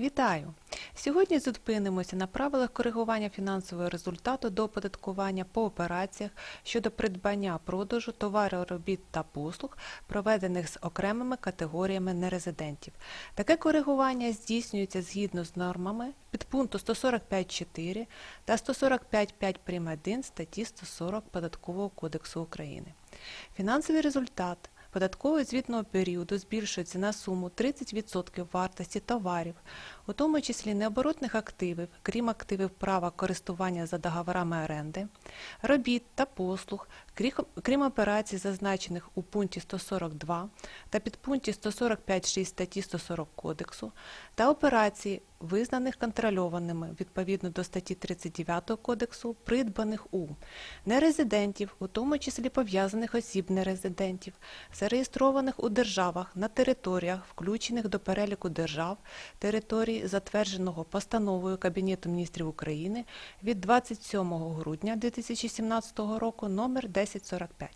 Вітаю! Сьогодні зупинимося на правилах коригування фінансового результату до оподаткування по операціях щодо придбання продажу товарів, робіт та послуг, проведених з окремими категоріями нерезидентів. Таке коригування здійснюється згідно з нормами підпункту 145.4 та 145.5 прим. 1 статті 140 Податкового кодексу України. Фінансовий результат податкового звітного періоду збільшується на суму 30% вартості товарів, у тому числі необоротних активів, крім активів права користування за договорами оренди, робіт та послуг, крім операцій, зазначених у пункті 142 та підпункті 145.6 статті 140 Кодексу, та операцій, визнаних контрольованими відповідно до статті 39 Кодексу, придбаних у нерезидентів, у тому числі пов'язаних осіб нерезидентів, зареєстрованих у державах на територіях, включених до переліку держав, територій, затвердженого постановою Кабінету міністрів України від 27 грудня 2017 року номер 1045,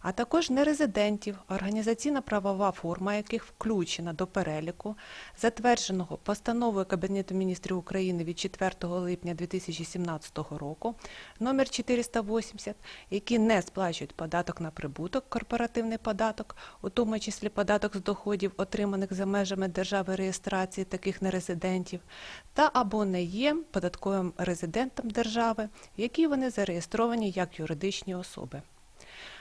а також нерезидентів, організаційна правова форма яких включена до переліку, затвердженого постановою Кабінету міністрів України від 4 липня 2017 року номер 480, які не сплачують податок на прибуток, корпоративний податок, у тому числі податок з доходів, отриманих за межами держави реєстрації таких нерезидентів, та або не є податковим резидентом держави, в якій вони зареєстровані як юридичні особи.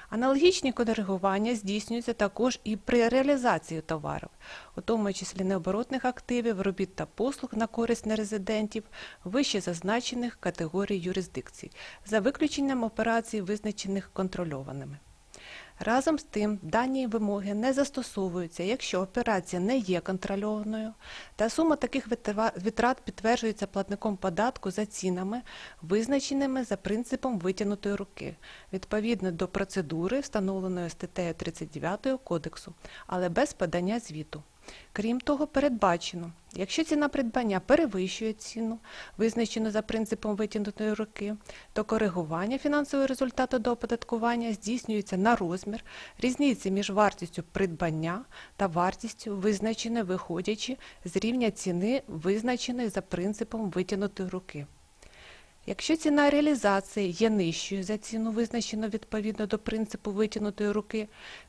Аналогічні коригування здійснюються також і при реалізації товарів, у тому числі необоротних активів, робіт та послуг на користь нерезидентів, вище зазначених категорій юрисдикцій, за виключенням операцій, визначених контрольованими. Разом з тим, дані вимоги не застосовуються, якщо операція не є контрольованою, та сума таких витрат підтверджується платником податку за цінами, визначеними за принципом витягнутої руки, відповідно до процедури, встановленої статтею 39 Кодексу, але без подання звіту. Крім того, передбачено, якщо ціна придбання перевищує ціну, визначену за принципом витягнутої руки, то коригування фінансового результату до оподаткування здійснюється на розмір різниці між вартістю придбання та вартістю, визначеною виходячи з рівня ціни, визначеної за принципом витягнутої руки. Якщо ціна реалізації є нижчою за ціну, визначену відповідно до принципу витягнутої руки,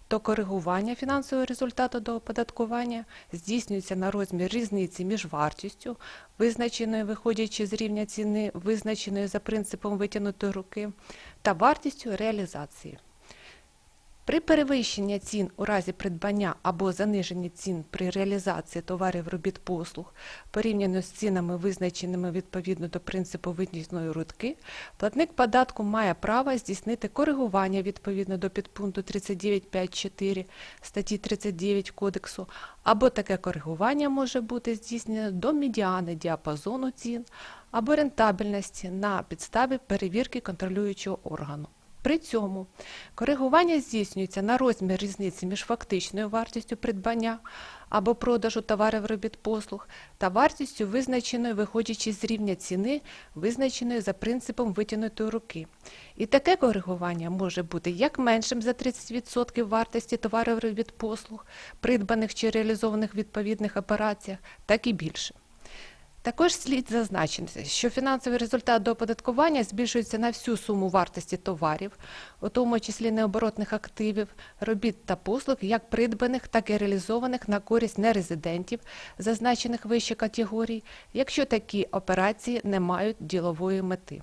то коригування фінансового результату до оподаткування здійснюється на розмір різниці між вартістю, визначеною виходячи з рівня ціни, визначеної за принципом витягнутої руки, та вартістю реалізації. При перевищенні цін у разі придбання або заниженні цін при реалізації товарів робіт послуг порівняно з цінами, визначеними відповідно до принципу витісної рудки, платник податку має право здійснити коригування відповідно до підпункту 39.5.4 статті 39 Кодексу, або таке коригування може бути здійснено до медіани діапазону цін або рентабельності на підставі перевірки контролюючого органу. При цьому коригування здійснюється на розмір різниці між фактичною вартістю придбання або продажу товарів робіт послуг та вартістю, визначеною виходячи з рівня ціни, визначеної за принципом витягнутої руки. І таке коригування може бути як меншим за 30% вартості товарів робіт послуг, придбаних чи реалізованих в відповідних операціях, так і більшим. Також слід зазначити, що фінансовий результат до оподаткування збільшується на всю суму вартості товарів, у тому числі необоротних активів, робіт та послуг, як придбаних, так і реалізованих на користь нерезидентів, зазначених вище категорій, якщо такі операції не мають ділової мети.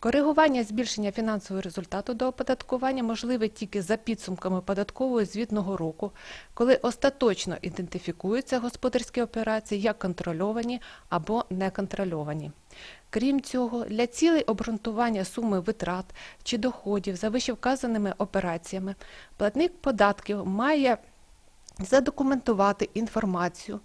Коригування збільшення фінансового результату до оподаткування можливе тільки за підсумками податкового звітного року, коли остаточно ідентифікуються господарські операції як контрольовані або неконтрольовані. Крім цього, для цілей обґрунтування суми витрат чи доходів за вищевказаними операціями платник податків має задокументувати інформацію,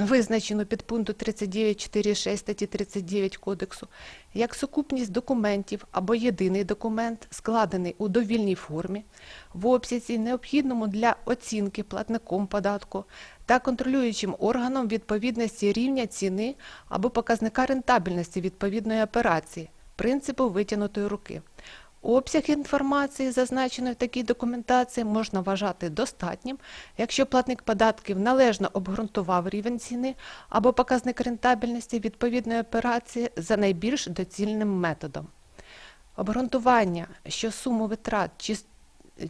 визначену під пункту 39.4.6 статті 39 Кодексу, як сукупність документів або єдиний документ, складений у довільній формі, в обсязі, необхідному для оцінки платником податку та контролюючим органом відповідності рівня ціни або показника рентабельності відповідної операції, принципу витягнутої руки. Обсяг інформації, зазначеної в такій документації, можна вважати достатнім, якщо платник податків належно обґрунтував рівень ціни або показник рентабельності відповідної операції за найбільш доцільним методом. Обґрунтування, що суму витрат чи,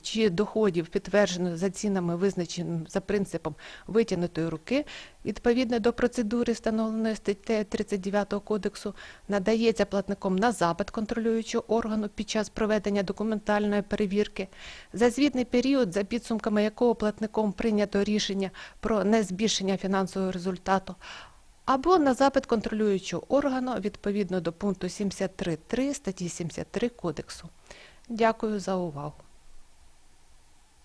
чи доходів підтверджено за цінами, визначеним за принципом витягнутої руки, відповідно до процедури, встановленої статтею 39 кодексу, надається платником на запит контролюючого органу під час проведення документальної перевірки, за звітний період, за підсумками якого платником прийнято рішення про незбільшення фінансового результату, або на запит контролюючого органу відповідно до пункту 73.3 статті 73 Кодексу. Дякую за увагу.